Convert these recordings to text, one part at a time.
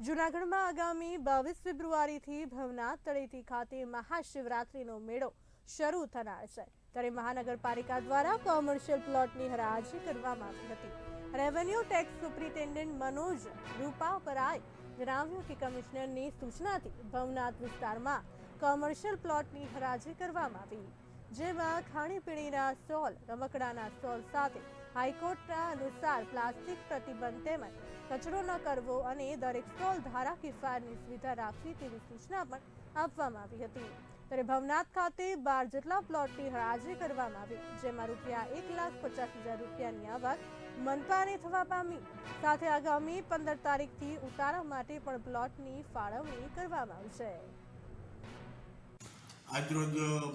જૂનાગઢમાં આગામી બાવીસ ફેબ્રુઆરીથી ભવનાથ તળેટી ખાતે મહાશિવરાત્રિનો મેળો શરૂ થનાર છે. ત્યારે મહાનગરપાલિકા દ્વારા કોમર્શિયલ પ્લોટની હરાજી કરવામાં આવી હતી. રેવન્યુ ટેક્સ સુપ્રિન્ટેન્ડન્ટ મનોજ રૂપાપરાએ જણાવ્યું કે કમિશનરની સૂચનાથી ભવનાથ વિસ્તારમાં કોમર્શિયલ પ્લોટની હરાજી કરવામાં આવી. જેમાં ખાણીપીણીના સ્ટોલ, રમકડાના સ્ટોલ સાથે હાઈકોર્ટના અનુસાર પ્લાસ્ટિક પ્રતિબંધ તેમજ કચરો ન કરવો અને દરેક સ્ટોલ ધારા કિફાયતની સુવિધા રાખવી તેવી સૂચના પણ આપવામાં આવી હતી. ત્યારે ભવનાથ ખાતે બાર જેટલા પ્લોટની હરાજી કરવામાં આવી જેમાં રૂપિયા એક લાખ પચાસ હજાર રૂપિયાની આવક મનપાને થવા પામી. સાથે આગામી પંદર તારીખથી ઉતારા માટે પણ પ્લોટની ફાળવણી કરવામાં આવશે. આજરોજ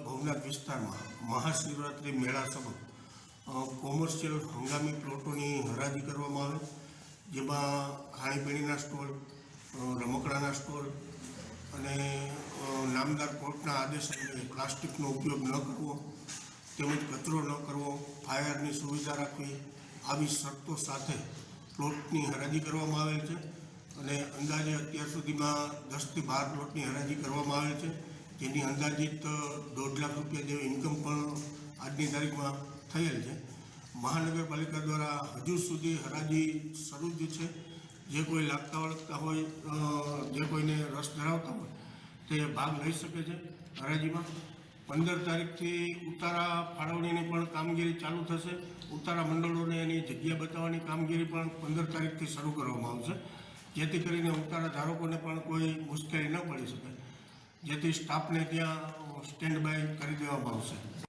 ભવનાથ વિસ્તારમાં મહાશિવરાત્રિ મેળા અ, કોમર્શિયલ હંગામી પ્લોટોની હરાજી કરવામાં આવે, જેમાં ખાણીપીણીના સ્ટોલ રમકડાના સ્ટોલ અને નામદાર કોર્ટના આદેશ અંગે પ્લાસ્ટિકનો ઉપયોગ ન કરવો, તેમજ કચરો ન કરવો, ફાયરની સુવિધા રાખવી, આવી શરતો સાથે પ્લોટની હરાજી કરવામાં આવેલ છે. અને અંદાજે અત્યાર સુધીમાં દસથી બાર પ્લોટની હરાજી કરવામાં આવેલ છે. જેની અંદાજિત દોઢ લાખ રૂપિયા જેવી ઇન્કમ પણ આજની તારીખમાં થયેલ છે. મહાનગરપાલિકા દ્વારા હજુ સુધી હરાજી શરૂ જ છે. જે કોઈ લાગતા વળગતા હોય જે કોઈને રસ ધરાવતા હોય, તે ભાગ લઈ શકે છે હરાજીમાં. પંદર તારીખથી ઉતારા ફાળવણીની પણ કામગીરી ચાલુ થશે. ઉતારા મંડળોને એની જગ્યા બતાવવાની કામગીરી પણ પંદર તારીખથી શરૂ કરવામાં આવશે. જેથી કરીને ઉતારા ધારકોને પણ કોઈ મુશ્કેલી ન પડી શકે. જેથી સ્ટાફને ત્યાં સ્ટેન્ડ બાય કરી દેવામાં આવશે.